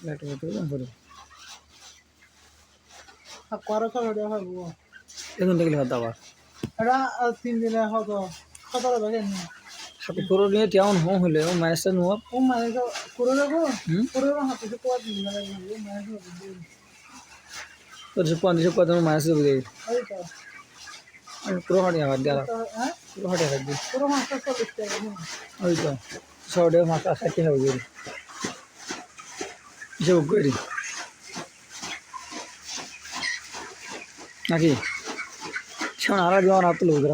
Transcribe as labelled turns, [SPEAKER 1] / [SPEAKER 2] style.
[SPEAKER 1] Light করতে দাম করে
[SPEAKER 2] করা দেওয়া হবে
[SPEAKER 1] এখন দেখলে হতো আবার।
[SPEAKER 2] এটা তিন দিনে হতো সতেরো দেখেন
[SPEAKER 1] হাতে করে নিয়ে তেমন হোম হলে ও মাইনাসটা নোয়া
[SPEAKER 2] ও তো করে
[SPEAKER 1] হুম?
[SPEAKER 2] করে হাতে তো কোয়া দিন লাগে মানে
[SPEAKER 1] তোর সে পঞ্চাশ কত মাইনাস দেবো। দেবে
[SPEAKER 2] তো।
[SPEAKER 1] পুরো হাটে আবার দেওয়া
[SPEAKER 2] হ্যাঁ?
[SPEAKER 1] পুরো হাটে রাখবি
[SPEAKER 2] পুরো মাছটা চল্লিশ টাকা।
[SPEAKER 1] ওই তো শহরে মাছ আসাতে হবে হিসেব করি নাকি? শোন আর দেওয়ার হাত লোক